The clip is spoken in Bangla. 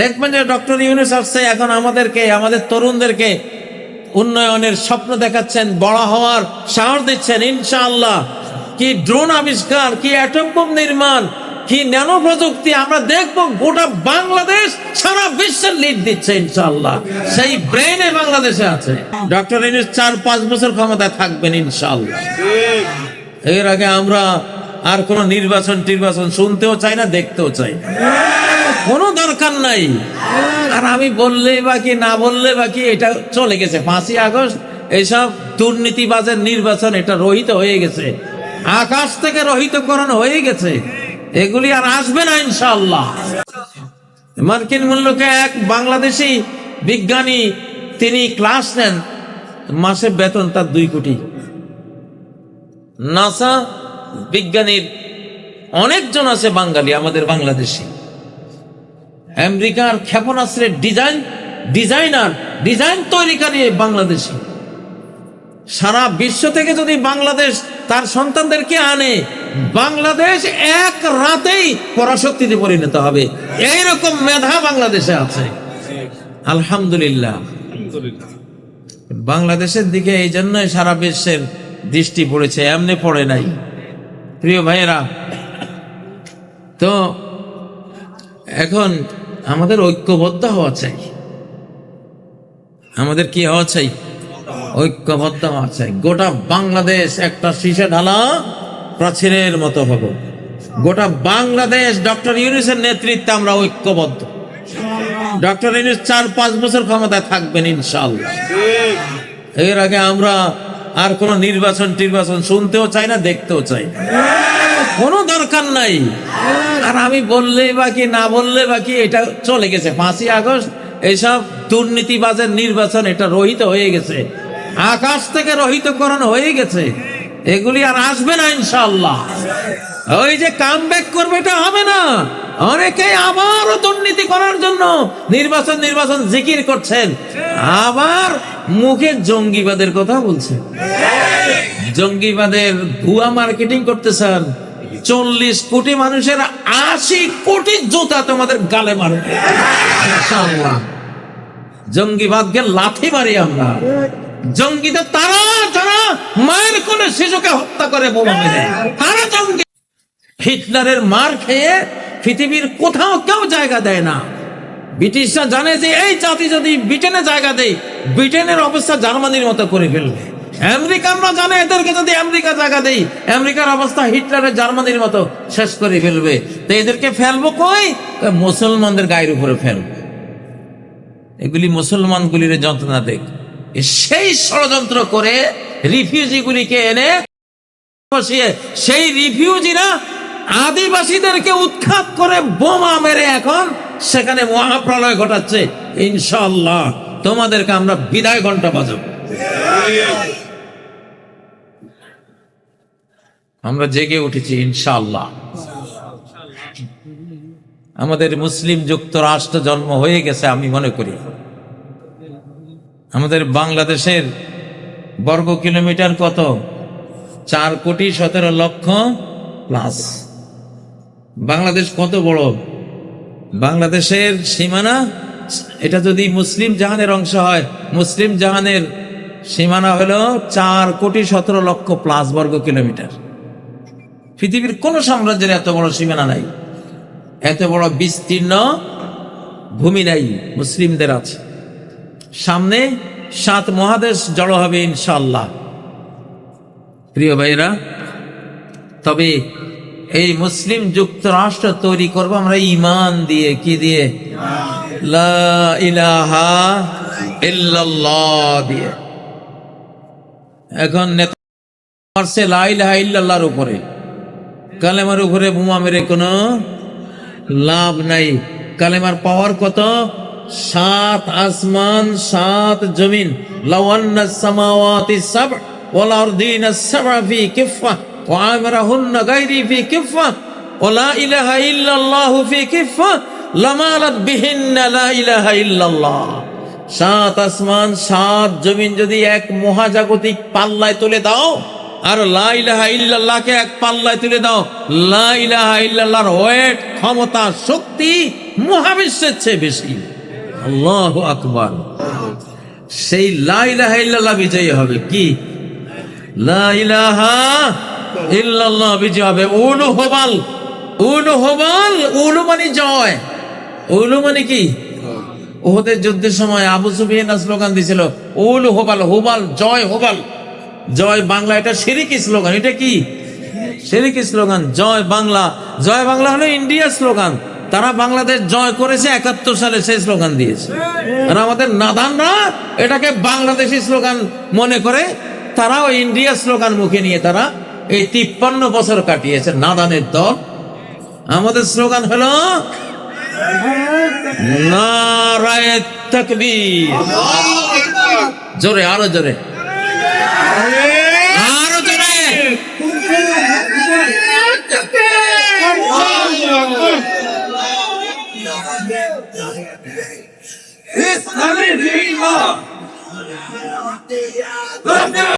দেখবেন যে ডক্টর ইউনুস আসছে, এখন আমাদেরকে, আমাদের তরুণদেরকে উন্নয়নের স্বপ্ন দেখাচ্ছেন, বড় হওয়ার সাহস দিচ্ছেন, ইনশাআল্লাহ। কি ড্রোন আবিষ্কার, কি অ্যাটম বোম নির্মাণ, কি ন্যানো প্রযুক্তি, আমরা দেখব গোটা বাংলাদেশ, সারা বিশ্বের লিড দিচ্ছে, ইনশাআল্লাহ। সেই ব্রেনে বাংলাদেশে আছে। ডক্টর ইউনুস চার, পাঁচ বছর ক্ষমতায় থাকবেন, ইনশাআল্লাহ। এর আগে আমরা আর কোন নির্বাচন টির্বাচন শুনতেও চাই না, দেখতেও চাই না। কোনো দরকার নাই। আর আমি বললে বাকি না বললে বাকি এটা চলে গেছে। পাঁচই আগস্ট, এইসব দুর্নীতিবাজের নির্বাচন, এটা রহিত হয়ে গেছে। আকাশ থেকে রহিতকরণ হয়ে গেছে। এগুলি আর আসবে না ইনশাল্লাহ মার্কিন মূল্যকে এক বাংলাদেশি বিজ্ঞানী, তিনি ক্লাস নেন। মাসে বেতন তার দুই কোটি। নাসা বিজ্ঞানীর অনেকজন আছে বাঙালি, আমাদের বাংলাদেশি। আমেরিকার ক্ষেপণাস্ত্রের ডিজাইন ডিজাইনার ডিজাইন তৈরিকারী বাংলাদেশি। সারা বিশ্ব থেকে যদি বাংলাদেশ তার সন্তানদেরকে আনে বাংলাদেশ এক রাতেই পরাশক্তিতে পরিণত হবে। এইরকম মেধা বাংলাদেশে আছে। আলহামদুলিল্লাহ। বাংলাদেশের দিকে এই জন্যই সারা বিশ্বের দৃষ্টি পড়েছে এমনি পড়ে নাই। প্রিয় ভাইয়েরা তো এখন আমাদের ঐক্যবদ্ধ হওয়া চাই। আমাদের কি হওয়া চাই? ঐক্যবদ্ধ হওয়া চাই। গোটা বাংলাদেশ একটা শীষে ঢালা প্রাচীরের মতো হব। গোটা বাংলাদেশ, ডক্টর ইউনুসের নেতৃত্বে আমরা ঐক্যবদ্ধ। ডক্টর ইউনুস চার, পাঁচ বছর ক্ষমতায় থাকবেন ইনশাআল্লাহ। এর আগে আমরা আর কোন নির্বাচন টির্বাচন শুনতেও চাই না, দেখতেও চাই না। কোনো দরকার নাই। আর আমি বললে বাকি না বললে বাকি এটা চলে গেছে। পাঁচই আগস্ট, এইসব দুর্নীতিবাজের নির্বাচন, এটা রহিত হয়ে গেছে। আকাশ থেকে রহিতকরণ হয়ে গেছে। এগুলি আর আসবে না ইনশাল্লাহ ওই যে কাম ব্যাক করবে, এটা হবে না। অনেকে আবারও দুর্নীতি করার জন্য নির্বাচন নির্বাচন জিকির করছেন। আবার মুখে জঙ্গিবাদের কথা বলছে জঙ্গিবাদের ভুয়া মার্কেটিং করতেছেন। চল্লিশ কোটি মানুষের আশি কোটি জুতা তোমাদের গালে মারবে। জঙ্গিবাদকে লাথি মারি আমরা। জঙ্গিদের তারা, যারা মায়ের কোলে শিশুকে হত্যা করে বোমা মেরে, তারা জঙ্গি হিটলারের মার খেয়ে পৃথিবীর কোথাও কেউ জায়গা দেয় না। ব্রিটিশরা জানে যে এই জাতি যদি ব্রিটেনে জায়গা দেয়, ব্রিটেনের অবস্থা জার্মানির মতো করে ফেলবে। আমেরিকানরা জানে, এদেরকে যদি আমেরিকা জায়গা দেই, আমেরিকার অবস্থা হিটলারের জার্মানির মতো শেষ করে ফেলবে। তো এদেরকে ফেলব কই? মুসলমানদের গায়ের উপরে ফেলবে। এগুলি মুসলমানগুলির যন্ত্রণা দেখ। সেই ষড়যন্ত্র করে রিফিউজিগুলিকে এনে বসিয়ে, সেই রিফিউজিরা আদিবাসীদেরকে উৎখাত করে বোমা মেরে এখন সেখানে মহাপ্রলয় ঘটাচ্ছে। ইনশাল্লাহ তোমাদেরকে আমরা বিদায় ঘণ্টা বাজাবো। আমরা জেগে উঠেছি, ইনশাআল্লাহ। আমাদের মুসলিম যুক্তরাষ্ট্র জন্ম হয়ে গেছে আমি মনে করি। আমাদের বাংলাদেশের বর্গ কিলোমিটার কত? চার কোটি সতেরো লক্ষ প্লাস। বাংলাদেশ কত বড়? বাংলাদেশের সীমানা, এটা যদি মুসলিম জাহানের অংশ হয়, মুসলিম জাহানের সীমানা হলো চার কোটি সতেরো লক্ষ প্লাস বর্গ কিলোমিটার। পৃথিবীর কোন সাম্রাজ্যের এত বড় সীমানা নাই। এত বড় বিস্তীর্ণ ভূমি নাই, মুসলিমদের আছে। সামনে সাত মহাদেশ জড়ো হবে ইনশাল্লাহ প্রিয় ভাইরা তবে এই মুসলিম যুক্তরাষ্ট্র তৈরি করব আমরা ইমান দিয়ে, কি দিয়ে? দিয়ে। এখন নেতা মারছে লা ইল্লাল্লাহর উপরে। কালেমার উপরে বোমা মেরে কোনো লাভ নাই। কালেমার পাওয়ার কত? সাত আসমান, সাত জমিন। সামাওয়াতি সাব ফি কিফা ফি কিফা লা সাত আসমান, সাত জমিন যদি এক মহাজাগতিক পাল্লায় তুলে দাও আর লাইলাহা ইল্লাল্লাহকে এক পাল্লায় তুলে দাও। লাইলাহা ইল্লাল্লাহর ওয়েট, ক্ষমতা, শক্তি মহাবিশ্বের চেয়ে বেশি। আল্লাহ আকবার। সেই লাইলাহা ইল্লাল্লাহ বিজয়ী হবে কি? লাইলাহা ইল্লাল্লাহ বিজয় হবে। উলু হবাল উলু হবাল উলু মানে জয়। উলু মানে কি? ওদের যুদ্ধের সময় আবু সুফিয়ান স্লোগান দিয়েছিল উল হোবাল হোবাল, জয়, হোবাল। জয় বাংলা, এটা সিরিকি স্লোগান, এটা কি? সিরিকি স্লোগান, জয় বাংলা। জয় বাংলা হলো ইন্ডিয়া স্লোগান। তারা বাংলাদেশ জয় করেছে একাত্তর সালে, সেই স্লোগান দিয়েছে। আর আমাদের নাদানরা এটাকে বাংলাদেশি স্লোগান মনে করে, তারাও ইন্ডিয়া স্লোগান মুখে নিয়ে তারা এই তিপ্পান্ন বছর কাটিয়েছে নাদানের দল। আমাদের স্লোগান হলো, নারায় তকবীর। জোরে, আরও জোরে। আরও